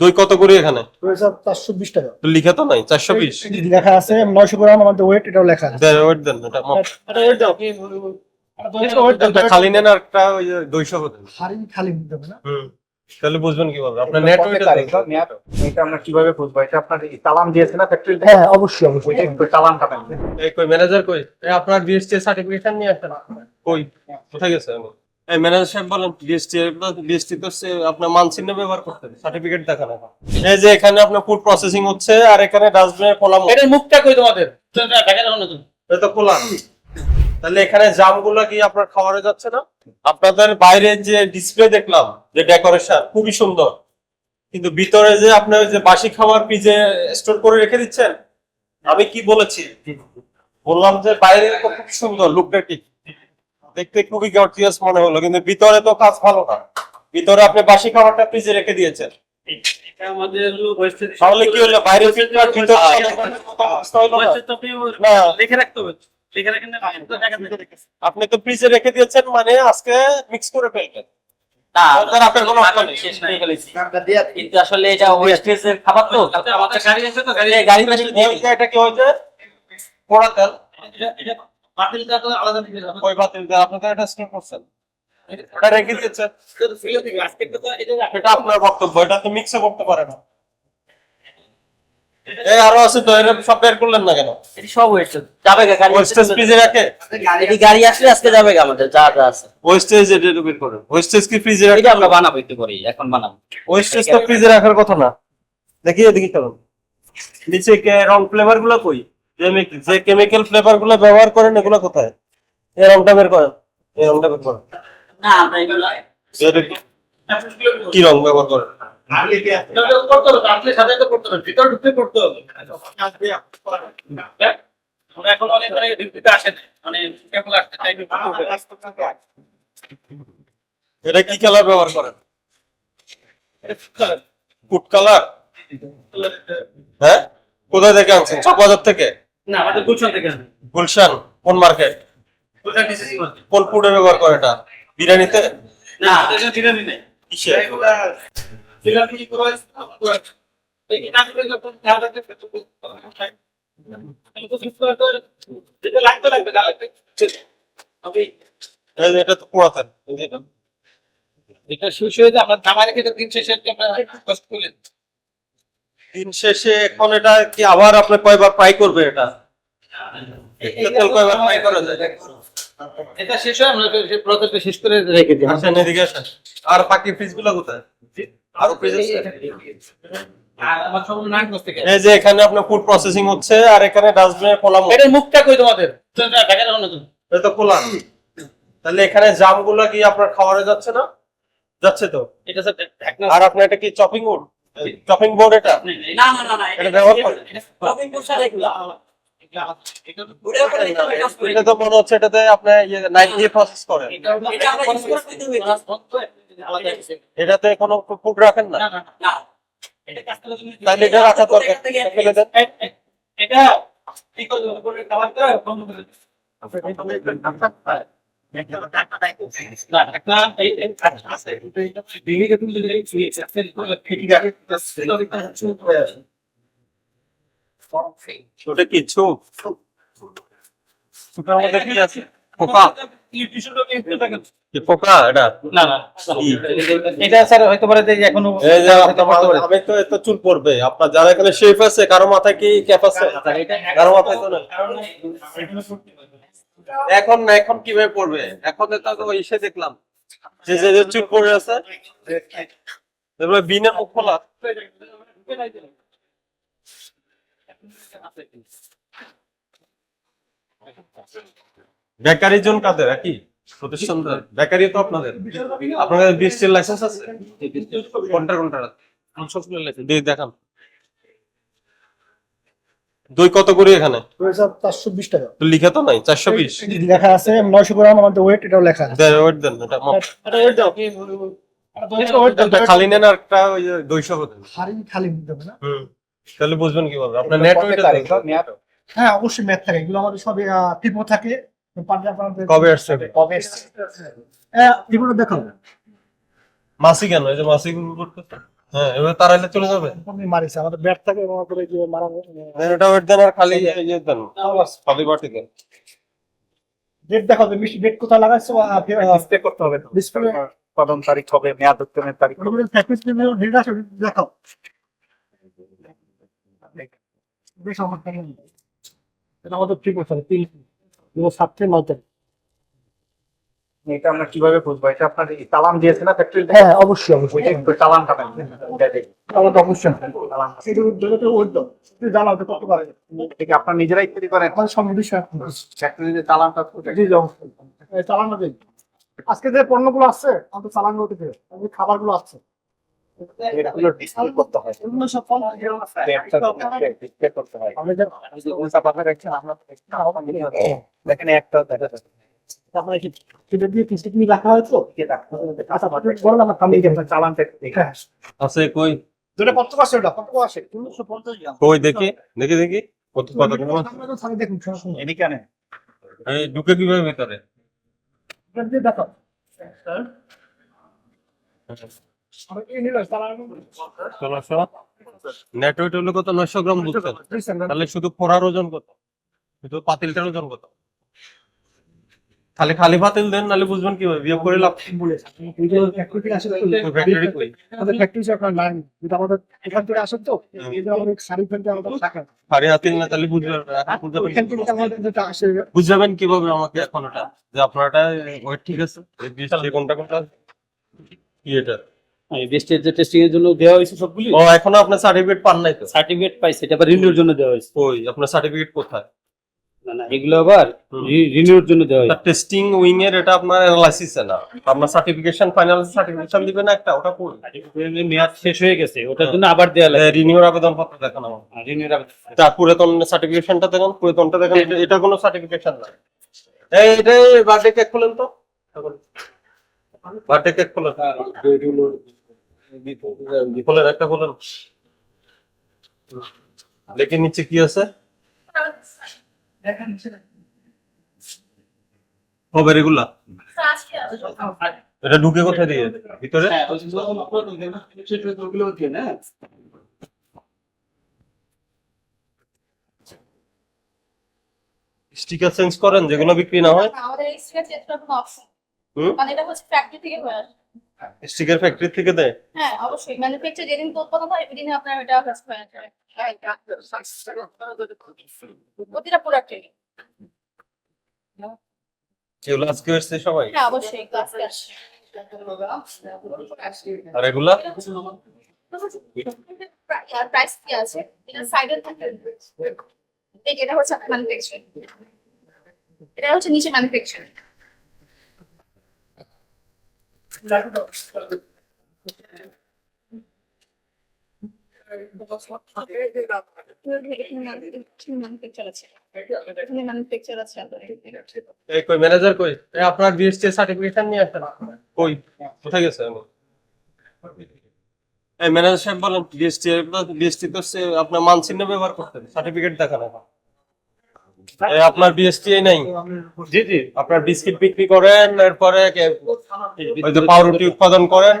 দই কত করে এখানে? রয়েছে চারশো বিশ টাকা। তো তো নাই চারশো বিশ? লেখা আছে নয়শো গ্রাম আমাদের ওয়েট এটাও লেখা আছে। ওয়েট দেন এটা দাও খালি নেন আর একটা ওই দুইশো খালি খালি না? তাহলে বুঝবেন কীভাবে? আপনার নেট এটা আমরা কীভাবে বুঝব? এটা আপনার এই চালান দিয়েছে না ফ্যাক্টরি হ্যাঁ অবশ্যই অবশ্যই। ওইটা একটু চালানটা এই কই ম্যানেজার কই? এই আপনার ডিএসটি সার্টিফিকেশন নিয়ে আসেন। কই? কোথায় গেছে? ম্যানেজার সাহেব বলেন ডিএসটি ডিএসটি তো সে আপনার মানচিহ্ন ব্যবহার করতে সার্টিফিকেট দেখান এখন এই যে এখানে আপনার ফুড প্রসেসিং হচ্ছে আর এখানে ডাস্টবিনে কলাম এটার মুখটা কই তোমাদের? এটা তো খোলা তাহলে এখানে জামগুলা কি আপনার খাবারে যাচ্ছে না? আপনাদের বাইরে যে ডিসপ্লে দেখলাম যে ডেকোরেশন খুবই সুন্দর। কিন্তু ভিতরে যে আপনার যে বাসি খাবার পিজে স্টোর করে রেখে দিচ্ছেন? আমি কি বলেছি? বললাম যে বাইরে তো খুব সুন্দর লুকটা ঠিক দেখতে খুবই গর্জিয়াস মনে হলো কিন্তু ভিতরে তো কাজ ভালো না। ভিতরে আপনি বাসি খাবারটা ফ্রিজে রেখে দিয়েছেন। তাহলে কি হলো? বাইরে? ওয়েস্টেজ তো আপনি লিখে রাখতে হবে তো জায়গা আপনি তো ফ্রিজে রেখে দিয়েছেন মানে আজকে মিক্স করে ফেলবেন। আপনার কিন্তু আসলে এটা ওয়েস্টেজের খাবার তো। গাড়ি আছে তো গাড়ি এটা কি হয়েছে? পোড়া তেল। বাতিলটা আলাদা ওই বাতিল আপনাদের এটা স্টোর করছেন। এটা রেখে দিয়েছেন। তো ফেলে দিবে আজকে তো এটা এটা আপনার বক্তব্য এটা তো মিক্সও করতে পারে না। এই আরও আছে তো এর সব বের করলেন না কেন? এটি সব ওয়েস্টেজ যাবে গা গাড়ি ওয়েস্টেজ ফ্রিজে রাখে? এটি গাড়ি আসলে আজকে যাবে গা আমাদের যা যা আছে। ওয়েস্টেজ এটা বের করেন। ওয়েস্টেজ কি ফ্রিজে রাখে? এটা আমরা বানাবো একটু করি এখন বানাবো। ওয়েস্টেজ তো ফ্রিজে রাখার কথা না। দেখি এদিকে চলুন। নিচে কে রং ফ্লেভারগুলো কই? যে কেমিক্যাল ফ্লেভারগুলো ব্যবহার করেন এগুলো কোথায়? এই রংটা বের করেন। এই রংটা বের করেন। কি- রং ব্যবহার করেন? এখন অনেক আসে মানে এটা কি কালার ব্যবহার করেন? ফুড কালার হ্যাঁ? কোথায় থেকে আনছেন? চকবাজার থেকে? না আমাদের গুলশান থেকে গুলশান কোন মার্কেট গুলশান ডিসিসি মার্কেট কোন ফুডে ব্যবহার করে এটা? বিরিয়ানিতে? না আমাদের এখানে বিরিয়ানি নেই। কিসে বিরিয়ানি কি করে এটা তো পোড়াতেন এটা। এটা শেষ হয়ে যায় আমরা জামা রেখে দিন শেষে কষ্ট করে দিন শেষে এখন এটা কি আবার আপনি কয়বার ফ্রাই করবে এটা? কয়বার ফ্রাই করা যায়? এটা শেষ হয় আমরা শেষ করে রেখে দিই। আসেন এদিকে আসেন। আর বাকি ফ্রিজগুলো কোথায়? আরও ফ্রিজ এই যে এখানে। আপনার ফুড প্রসেসিং হচ্ছে আর এখানে ডাস্টবিনে কলাম মুখটা কই তোমাদের? ঢাকা যাও না তুমি? এটা তো তাহলে এখানে জামগুলা কি আপনার খাবারে যাচ্ছে না? যাচ্ছে তো? এটা স্যার ঢাকনা। আর আপনার এটা কি চপিং বোর্ড চপিং বোর্ড এটা? না না না এটা ব্যবহার করে এগুলো এটা তো মনে হচ্ছে এটাতে আপনার নাইট দিয়ে প্রসেস করে এটা আমরা ইউজ করতে দিই। এটাতে কোনো ফুড রাখেন না? তাহলে এটা রাখা দরকার। ফেলে দেন। এটা কি করে করে খাবার তো বন্ধ করে এটা দিকে কে তুলে দিলে কি আছে ঠিক আছে ওটা কি ছোপ ছোপের মধ্যে কি আছে পোকা পোকা এটা না না এটা স্যার হয়তো পারে যে এখনও আমি তো এত চুল পড়বে আপনার যারা এখানে শেফ আছে কারও মাথায় কি ক্যাপ আছে কারও মাথায় তো না এখন না এখন কীভাবে পড়বে? এখন তো এসে দেখলাম। যে যে চুল পড়ে আছে। এগুলো বিনের মুখ খোলা বেকারি জোন কাদের একই? প্রতিষ্ঠান বেকারি তো আপনাদের। আপনাদের বিএসসি লাইসেন্স আছে? কোনটা কোনটা দেখান। দই কত করে এখানে? চারশো বিশ টাকা। তো তো নাই চারশো বিশ? লেখা আছে নয়শো গ্রাম আমাদের ওয়েট এটাও লেখা আছে। ওয়েট দেন এটা। দাও। খালি নেন আর একটা ওই যে দুইশো করে খালি খালি নিতে না? তাহলে বুঝবেন কীভাবে। আপনার নেট ওয়েট হ্যাঁ অবশ্যই ম্যাথ থাকে। এগুলো আমাদের সব ফিফো থাকে। কবে আসছে কবে হ্যাঁ এগুলো দেখো মাসি কেন? এই যে মাসি গুলো করতে হ্যাঁ এবার তারাইলে চলে যাবে। মারিছে আমাদের ব্যাট থাকে এবং করে যে মারা দেন এটা ওয়েট দেন আর খালি দেন খালি বাটি দেন। ডেট যে মিষ্টি ডেট কোথায় লাগাইছো ডিসপ্লে করতে হবে উৎপাদন তারিখ হবে মেয়াদ তারিখ হবে। প্যাকেজ ডেট আছে দেখাও। বেশ আমার এটা আমাদের ঠিক আছে তিন সাত থেকে নয় তারিখ এটা আমরা কীভাবে বুঝব এটা আপনার তালাম দিয়েছে না ফ্যাক্টরি হ্যাঁ অবশ্যই অবশ্যই। একটু দেখি। অবশ্যই চালান সেটা তুই জানাও তো কত পারে এটা আপনার নিজেরাই তৈরি করেন? সঙ্গে বিষয় কোথায়? জি জি অবশ্যই। চালানো আজকে যে পণ্যগুলো আসছে চালানো খাবারগুলো আসছে। এগুলো করতে যে আমি তো পাবো না, দেখেন একটা দেখা যাচ্ছে। আপনার সেটা দিয়ে কিছু কি রাখা হয়েছে বলেন আমার কামড়ে গেছে আপনার চালানটা একটু দেখি। আছে কই? দুটো কত আসে ওটা? কত আসে তিনশো পঞ্চাশ গ্রাম। কই দেখি? দেখি দেখি। কত কত দেখুন এদিকে। এই ঢুকে কীভাবে ভিতরে? দেখো হলো নয়শো গ্রাম বুঝছেন? তাহলে শুধু ফোড়ার ওজন কত? শুধু পাতিলটার ওজন কত? খালি খালি পাতিল দেন নাহলে বুঝবেন কীভাবে? বিয়োগ করে লাভ তাহলে বুঝবেন কীভাবে আমাকে এখন ওটা? যে আপনার এটা ওয়েট ঠিক আছে? কোনটা কোনটা? কি এটা বেস্টের যে টেস্টিং এর জন্য দেওয়া হয়েছে সবগুলি? ও এখনও আপনার সার্টিফিকেট পান নাই তো? সার্টিফিকেট পাইছে এটা আবার রিনিউর জন্য দেওয়া হয়েছে। কই আপনার সার্টিফিকেট কোথায়? না না এগুলো আবার রিনিউর জন্য দেওয়া হয়েছে। টেস্টিং উইং এর এটা আপনার অ্যানালাইসিস না? আপনার সার্টিফিকেশন ফাইনাল সার্টিফিকেশন দিবেন না একটা? ওটা মেয়াদ শেষ হয়ে গেছে ওটার জন্য আবার দেওয়া লাগে রিনিউর আবেদন পত্র দেখান আমার রিনিউর তা পুরাতন সার্টিফিকেশনটা দেখেন। পুরাতনটা দেখেন এটা- এটা কোনো সার্টিফিকেশন না। এই এটা বার্থডে কেক খুলেন তো। বার্থডে কেক খুলেন। খুলেন একটা খুলেন। দেখে নিচে কি আছে? এটা ঢুকে কোথায় দিয়ে? ভিতরে? হ্যাঁ, স্টিকার চেঞ্জ করেন যেগুলো বিক্রি না হয়। আমাদের এক্সট্রা চেষ্টা কোনো অপশন মানে এটা হচ্ছে ফ্যাক্টরি থেকে হয়ে আসে স্টিকার ফ্যাক্টরি থেকে দেয়? হ্যাঁ অবশ্যই। ম্যানুফ্যাকচার যেদিন উৎপাদন হয় ওই দিনে আপনার এটা কাজ হয়ে আসে প্রতিটা প্রোডাক্টে এগুলো আজকে এসছে সবাই? হ্যাঁ অবশ্যই। আর এগুলা? প্রাইস কি আছে? এটা সাইডে থাকে। এই এটা হচ্ছে ম্যানুফ্যাকচার এটা হচ্ছে নিচে ম্যানুফ্যাকচার ম্যানুফ্যাকচার আছে এখানে ম্যানুফ্যাকচার আছে এই আপনার বিএসটি সার্টিফিকেশন নিয়ে আসেন। কই? কোথায় গেছে আমি ম্যানেজার সাহেব বলেন বিএসটি বিএসটি তো আপনার মানচিহ্ন ব্যবহার করতে সার্টিফিকেট দেখান আপনার বিএসটি নাই? জি জি। আপনার বিস্কিট বিক্রি করেন এরপরে ওই যে পাউরুটি উৎপাদন করেন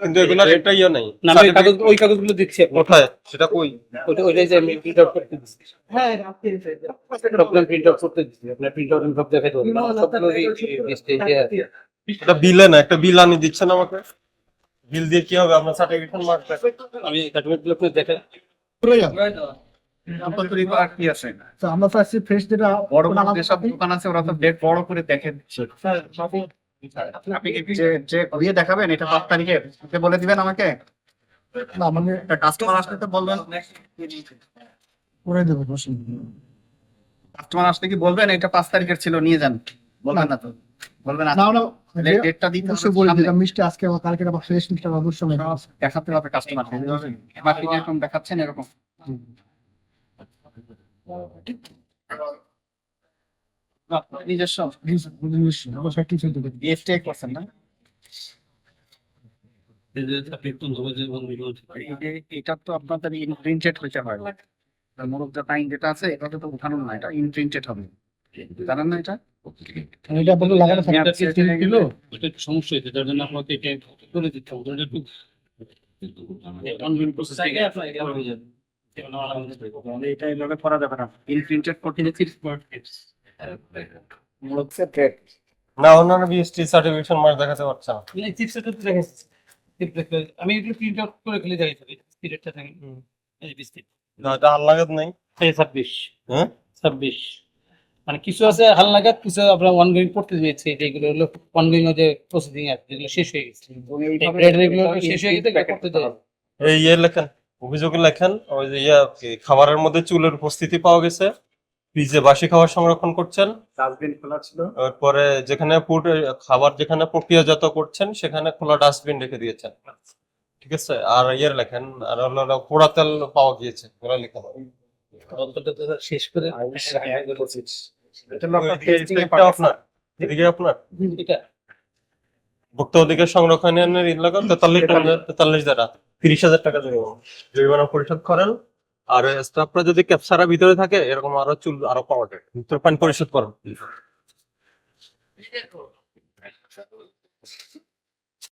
কিন্তু এগুলোর একটা ইয়ে নাই। না আমি কাগজ ওই কাগজগুলো দিচ্ছি কোথায়? সেটা কই? ওইটা ওইটাই যে আমি প্রিন্ট আউট করতে দিচ্ছি। হ্যাঁ সবগুলো প্রিন্ট আউট করতে দিচ্ছি। আপনার প্রিন্ট আউট সব দেখাই দেবো। এটা বিলে না একটা বিল আনি দিচ্ছেন আমাকে। বিল দিয়ে কি হবে? আপনার সার্টিফিকেশন মার্কটা আমি সার্টিফিকেটগুলো আপনার দেখাই। আপনার তৈরি করার কি আছে? তো আমরা তো ফ্রেশ যেটা বড় বড় যেসব দোকান আছে ওরা তো ডেট বড় করে দেখে দিচ্ছে। আপনি যে যে ঘুরিয়ে দেখাবেন এটা পাঁচ তারিখে? বলে দিবেন আমাকে? না মানে কাস্টমার আসলে তো বলবেন। করে দেবো কাস্টমার আসলে কি বলবেন? এটা পাঁচ তারিখের ছিল নিয়ে যান। বলবেন না তো। বলবেন না না ডেটটা দিতে অবশ্যই বলে দিলাম মিষ্টি আজকে বা কালকে আবার ফ্রেশ মিষ্টি। দেখাতে হবে কাস্টমার দেখাচ্ছেন এরকম। সমস্যা হয়েছে জন্য আপনাকে এটা এইভাবে করা যাবে না। ইনপ্রিন্টেড করতে মূলত না অন্যান্য বিএসটি সার্টিফিকেশন মার্ক দেখাতে পারছে না। চিপসের তো দেখাচ্ছি আমি একটু প্রিন্ট আউট করে খেলে দেখাই থাকি স্পিরিটটা থাকে এই বিস্কিট না, এটা হালনাগাদ নেই। এই হ্যাঁ? ছাব্বিশ। মানে কিছু আছে হালনাগাদ কিছু আমরা ওয়ান গোয়িং দিয়েছি। যেগুলো হলো ওয়ান গোয়িং যে প্রসেসিং আছে যেগুলো শেষ হয়ে গেছে। রেড রেগুলো শেষ হয়ে গেছে করতে এই ইয়ে লেখেন। অভিযোগে লেখেন ওই যে ইয়ে খাবারের মধ্যে চুলের উপস্থিতি পাওয়া গেছে ফ্রিজে বাসি খাবার সংরক্ষণ করছেন। ডাস্টবিন খোলা ছিল। তারপরে যেখানে ফুড খাবার যেখানে প্রক্রিয়াজাত করছেন সেখানে খোলা ডাস্টবিন রেখে দিয়েছেন। ঠিক আছে? আর ইয়ের লেখেন আর হলো পোড়া তেল পাওয়া গিয়েছে এগুলো লেখা তো শেষ করে এটা হলো আপনার testing আপনার? এদিকে আপনার? এটা। ভোক্তা অধিকার সংরক্ষণের তেতাল্লিশ তেতাল্লিশ। দ্বারা তিরিশ হাজার টাকা জরিমানা। জরিমানা পরিশোধ করেন। আর স্টাফরা যদি ক্যাপসারা ভিতরে থাকে, এরকম আরও চুল আরও পাওয়া যায়। পানি পরিশোধ করেন।